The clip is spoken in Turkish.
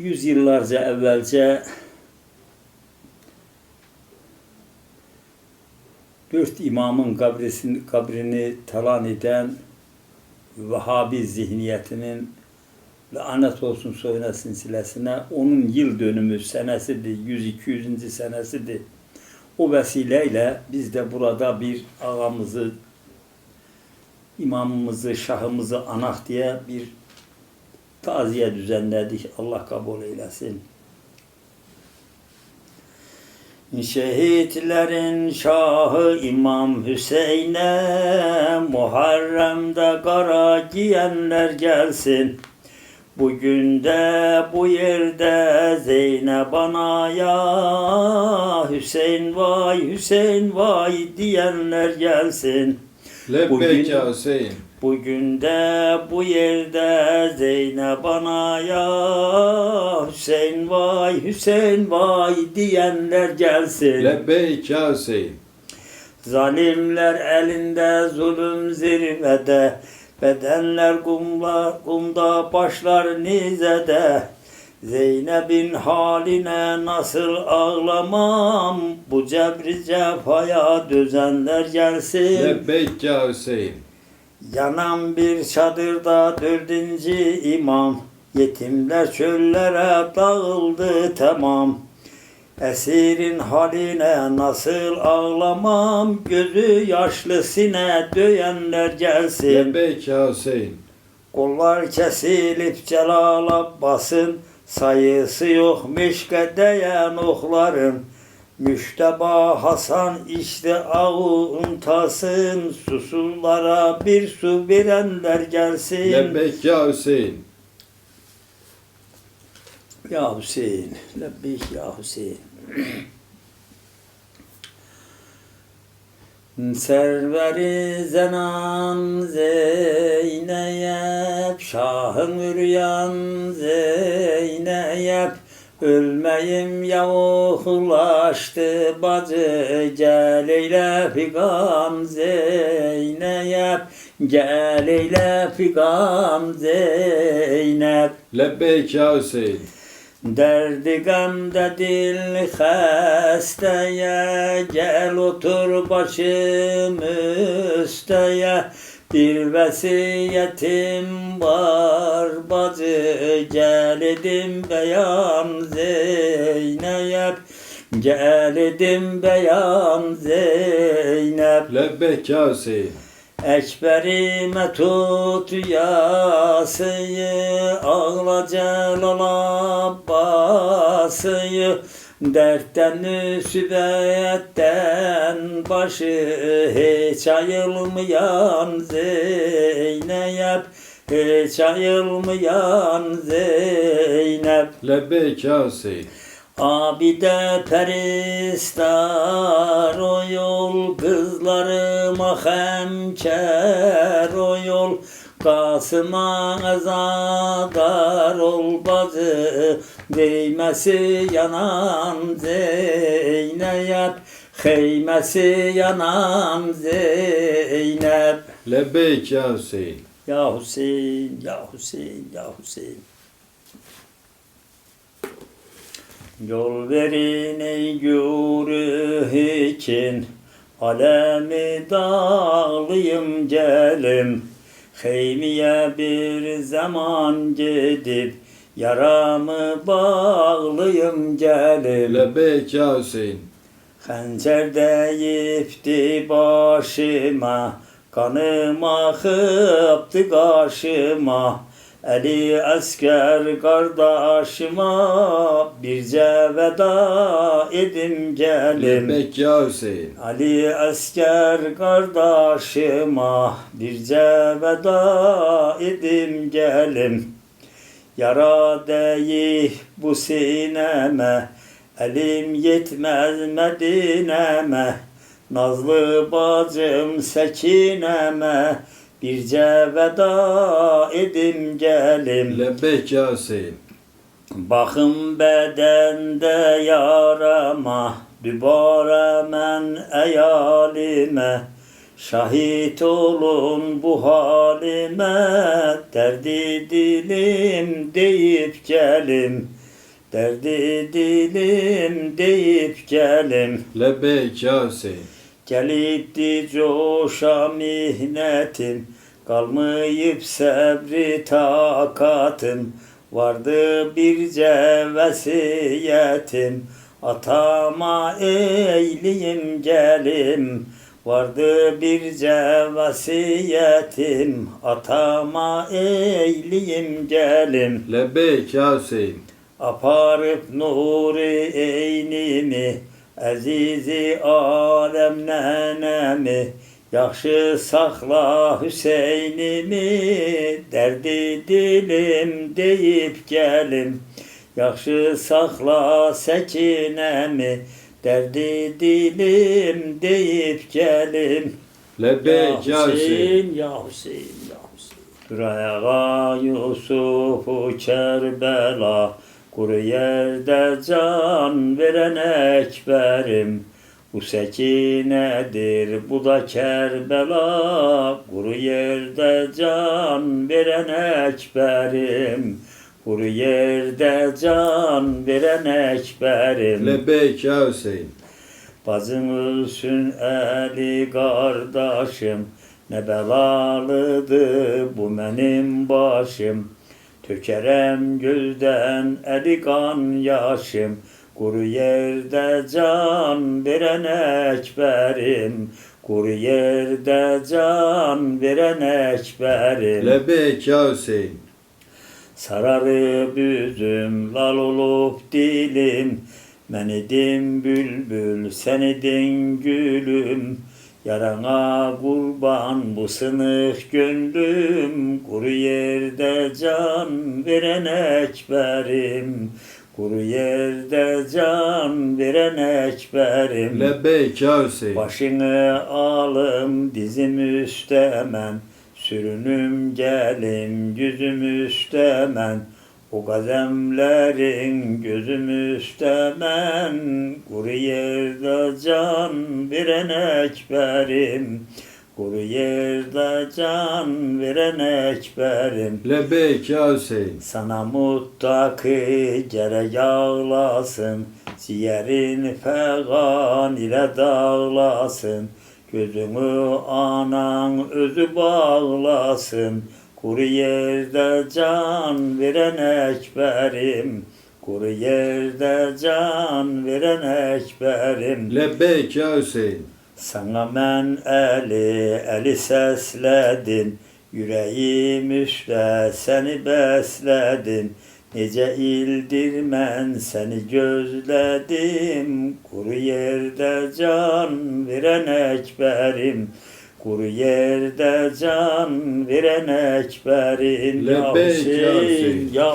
yüzyıllarca evvelce dört imamın kabrisini, kabrini talan eden Vehhabi zihniyetinin lanet olsun soyuna sinsilesine onun yıl dönümü senesidir, 100-200. senesidir. O vesileyle biz de burada bir ağamızı, imamımızı, şahımızı anak diye bir taziye düzenledik. Allah kabul eylesin. Şehitlerin şahı İmam Hüseyin'e Muharrem'de kara giyenler gelsin. Bugün de bu yerde Zeynep anaya Hüseyin vay Hüseyin vay diyenler gelsin. Bugün- ya Hüseyin. Bugün de bu yerde Zeynep anaya Hüseyin vay Hüseyin vay diyenler gelsin. Lebbeyk ya Hüseyin. Zalimler elinde zulüm zirvede Bedenler kumla, kumda başlar nizede Zeynep'in haline nasıl ağlamam Bu cebri cefaya dözenler gelsin Lebbeyk ya Hüseyin. Yanan bir çadırda dördüncü imam. Yetimler çöllere dağıldı tamam. Esirin haline nasıl ağlamam Gözü yaşlı sine döyenler gelsin. Lebbeyk ya Hüseyin. Kollar kesilip Celal Abbas'ın Sayısı yok mişke değen okların Müşteba Hasan işte ağun tasın Susullara bir su verenler gelsin Lebbeyk ya Hüseyin. Ya Hüseyin, lebbeyk ya Hüseyin. Serveri zenan Zeynep, Şahın üryan Zeynep, Ölmeyim yavuklaştı bacı, Gel eyle figan Zeynep, Gel eyle figan Zeynep. Lebbeyk ya Hüseyin. Derdi gamda dil hastaya Gel otur başım üsteye Bir vesiyetim var bacı Gel edim beyan Zeynep. Gel edim beyan Zeynep. Lebbeyk ya Hüseyin. Ekberime tut yasıyı Ağla Celal Abbas'ıyı Dertten müsibetten başı Hiç ayılmayan Zeynep Hiç ayılmayan Zeynep Lebbeyk ya Hüseyin. Abide peristar o yol Kızlarıma hemker o yol Kasıma azadar ol bazı Değmesi yanan Zeynep Heymesi yanan Zeynep Lebbeyk ya Hüseyin. Ya Hüseyin, ya Hüseyin, ya Hüseyin. Yol verin ey güruh için Alemi dağlıyım gelim Heymiye bir zaman gidip Yaramı bağlıyım gelim Lebbeyk ya Hüseyin. Hançer deyipti başıma, kanım akıptı karşıma. Eli asker kardeşime, birce veda edim gelim. Lebbeyk ya Hüseyin. Ali asker kardeşime, birce veda edim gelim. Yara deyip bu sineme, elim yetmez Medine'me. Nazlı bacım sekineme, birce veda edim gelim. Lebbeyk ya Hüseyin. Bakın bedende yarama, dübara men eyalime. Şahit olun bu halime, derdi dilim deyip gelim. Derdi dilim deyip gelim Lebbeyk ya Hüseyin. Gelipti coşa mihnetim Kalmayıp sabri takatım Vardı bir vesiyetim Atama eyleyim gelim. Vardı bir vesiyetim Atama eyleyim gelim. Lebbeyk ya Hüseyin. Aparıp nuri eynimi Əzizi aləm nənəmi Yaxşı saxla Hüseynimi Dərdi dilim deyib gəlim Yaxşı saxla səkinəmi Dərdi dilim deyib gəlim Lebbeyk ya Hüseyin. ya Hüseyin, ya Hüseyin. Durayağa Yusufu Kerbela, Kuru yerde can veren ekberim. Bu sekinedir, bu da Kerbela, Kuru yerde can veren ekberim. Kuru yerde can veren ekberim. Lebbeyk ya Hüseyin. Bacım ölsün eli kardeşim Ne belalıdır bu benim başım Tökerem gözden eli kan yaşım Kuru yerde can veren ekberim. Kuru yerde can veren ekberim. Lebbeyk ya Hüseyin. Sararıp üzüm lal olup dilim. Ben idim bülbül sen idin gülüm Yarana kurban bu sınık gönlüm Kuru yerde can veren ekberim. Kuru yerde can veren ekberim. Lebbeyk ya Hüseyin. Başını alım dizim üstemen. Sürünüm gelim yüzüm üstemen O gazemlerin gözüm üstemen Kuru yerde can veren ekberim. Kuru yerde can veren ekberim. Lebbeyk ya Hüseyin. sana muttaki gerek ağlasın Ciğerin fegan ile dağlasın. Gözünü anan özü bağlasın Kuru yerde can veren ekberim. Kuru yerde can veren ekberim. Lebbeyk ya Hüseyin. sana mən əli, əli səslədim, Ürəyim üstə səni bəslədim, Necə ildir mən səni gözlədim, Quru yerdə can verən əkbərim, Quru yerdə can verən əkbərim, Ya Lebbeyk, ya